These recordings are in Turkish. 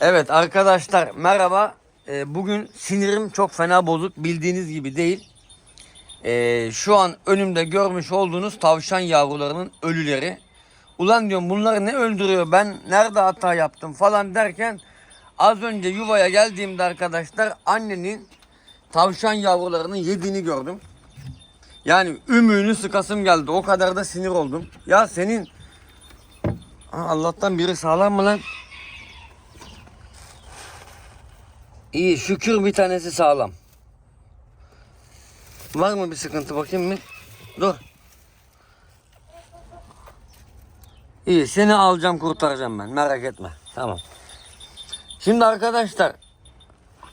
Evet arkadaşlar merhaba. Ee, bugün sinirim çok fena bozuk bildiğiniz gibi değil. Ee, şu an önümde görmüş olduğunuz tavşan yavrularının ölüleri. Ulan diyorum bunları ne öldürüyor ben nerede hata yaptım falan derken az önce yuvaya geldiğimde arkadaşlar annenin tavşan yavrularının yediğini gördüm. Yani ümüğünü sıkasım geldi o kadar da sinir oldum. Ya senin Allah'tan biri sağlam mı lan? İyi şükür bir tanesi sağlam. Var mı bir sıkıntı bakayım mı? Dur. İyi seni alacağım kurtaracağım ben merak etme. Tamam. Şimdi arkadaşlar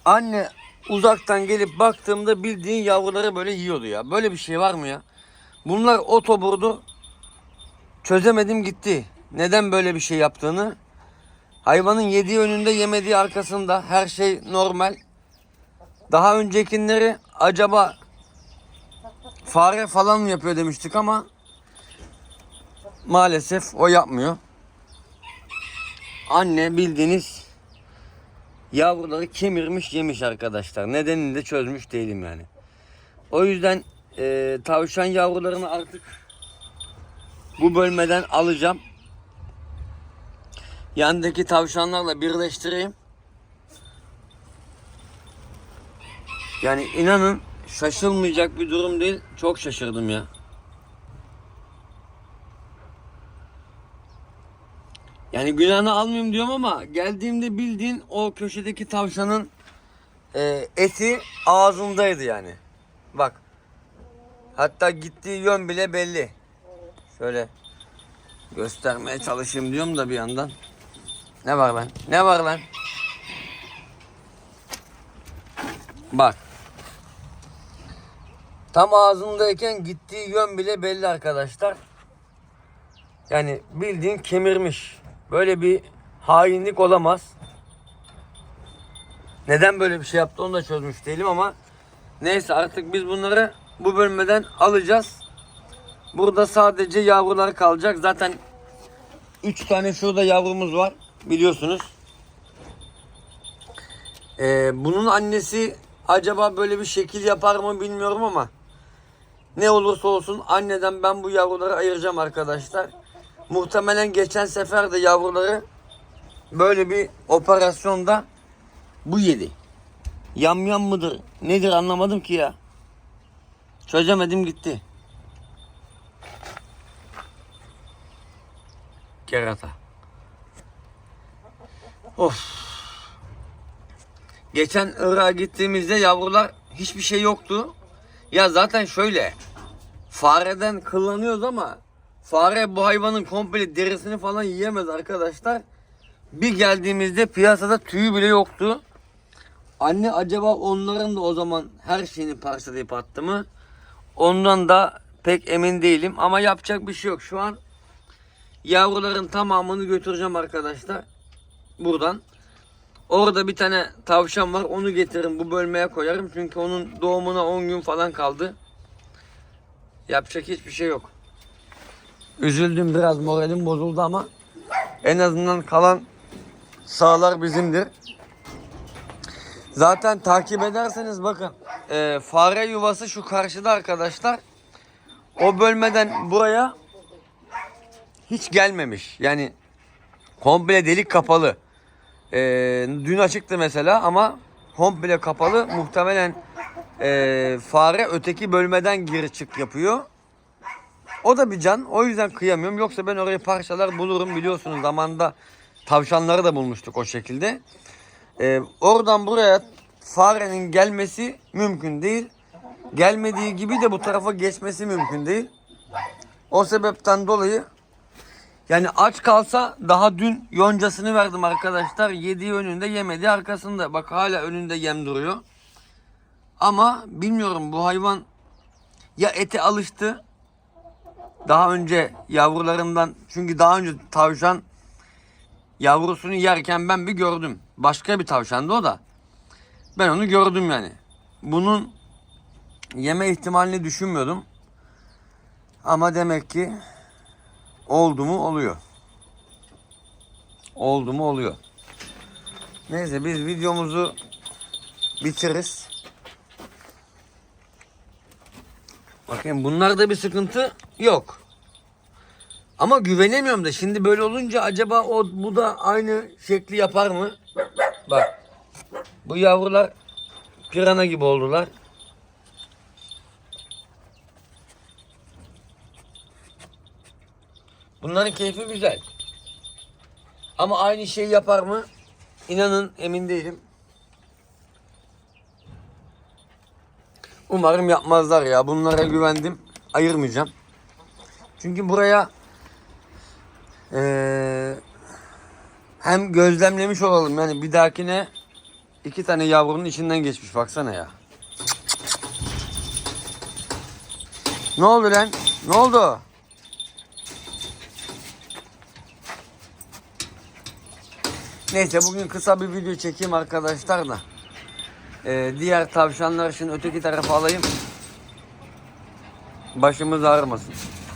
anne uzaktan gelip baktığımda bildiğin yavruları böyle yiyordu ya. Böyle bir şey var mı ya? Bunlar otoburdu. Çözemedim gitti. Neden böyle bir şey yaptığını. Hayvanın yediği önünde yemediği arkasında her şey normal. Daha öncekileri acaba fare falan mı yapıyor demiştik ama maalesef o yapmıyor. Anne bildiğiniz yavruları kemirmiş yemiş arkadaşlar. Nedenini de çözmüş değilim yani. O yüzden e, tavşan yavrularını artık bu bölmeden alacağım. Yandaki tavşanlarla birleştireyim. Yani inanın şaşılmayacak bir durum değil. Çok şaşırdım ya. Yani günahını almayayım diyorum ama geldiğimde bildiğin o köşedeki tavşanın e, eti ağzındaydı yani. Bak. Hatta gittiği yön bile belli. Şöyle göstermeye çalışayım diyorum da bir yandan. Ne var lan? Ne var lan? Bak. Tam ağzındayken gittiği yön bile belli arkadaşlar. Yani bildiğin kemirmiş. Böyle bir hainlik olamaz. Neden böyle bir şey yaptı onu da çözmüş değilim ama neyse artık biz bunları bu bölmeden alacağız. Burada sadece yavrular kalacak. Zaten 3 tane şurada yavrumuz var biliyorsunuz. Ee, bunun annesi acaba böyle bir şekil yapar mı bilmiyorum ama ne olursa olsun anneden ben bu yavruları ayıracağım arkadaşlar. Muhtemelen geçen sefer de yavruları böyle bir operasyonda bu yedi. Yam yam mıdır nedir anlamadım ki ya. Çözemedim gitti. Kerata. Of. Geçen Irak'a gittiğimizde yavrular hiçbir şey yoktu. Ya zaten şöyle. Fareden kıllanıyoruz ama fare bu hayvanın komple derisini falan yiyemez arkadaşlar. Bir geldiğimizde piyasada tüyü bile yoktu. Anne acaba onların da o zaman her şeyini parçalayıp attı mı? Ondan da pek emin değilim ama yapacak bir şey yok. Şu an yavruların tamamını götüreceğim arkadaşlar. Buradan. Orada bir tane tavşan var. Onu getiririm bu bölmeye koyarım. Çünkü onun doğumuna 10 gün falan kaldı. Yapacak hiçbir şey yok. Üzüldüm biraz moralim bozuldu ama en azından kalan sağlar bizimdir. Zaten takip ederseniz bakın e, fare yuvası şu karşıda arkadaşlar. O bölmeden buraya hiç gelmemiş. Yani komple delik kapalı. Ee, dün açıktı mesela ama komple kapalı. Muhtemelen ee, fare öteki bölmeden giri çık yapıyor. O da bir can. O yüzden kıyamıyorum. Yoksa ben oraya parçalar bulurum. Biliyorsunuz zamanda tavşanları da bulmuştuk o şekilde. Ee, oradan buraya farenin gelmesi mümkün değil. Gelmediği gibi de bu tarafa geçmesi mümkün değil. O sebepten dolayı yani aç kalsa daha dün yoncasını verdim arkadaşlar. Yediği önünde yemediği arkasında. Bak hala önünde yem duruyor. Ama bilmiyorum bu hayvan ya ete alıştı. Daha önce yavrularından çünkü daha önce tavşan yavrusunu yerken ben bir gördüm. Başka bir tavşandı o da. Ben onu gördüm yani. Bunun yeme ihtimalini düşünmüyordum. Ama demek ki oldu mu oluyor. Oldu mu oluyor. Neyse biz videomuzu bitiririz. Bakın bunlarda bir sıkıntı yok. Ama güvenemiyorum da şimdi böyle olunca acaba o bu da aynı şekli yapar mı? Bak. Bu yavrular pirana gibi oldular. Bunların keyfi güzel. Ama aynı şeyi yapar mı? İnanın emin değilim. Umarım yapmazlar ya. Bunlara güvendim. Ayırmayacağım. Çünkü buraya eee, hem gözlemlemiş olalım. Yani bir dahakine iki tane yavrunun içinden geçmiş. Baksana ya. Ne oldu lan? Ne oldu? Neyse bugün kısa bir video çekeyim arkadaşlar da. Ee, diğer tavşanlar için öteki tarafa alayım. Başımız ağrımasın.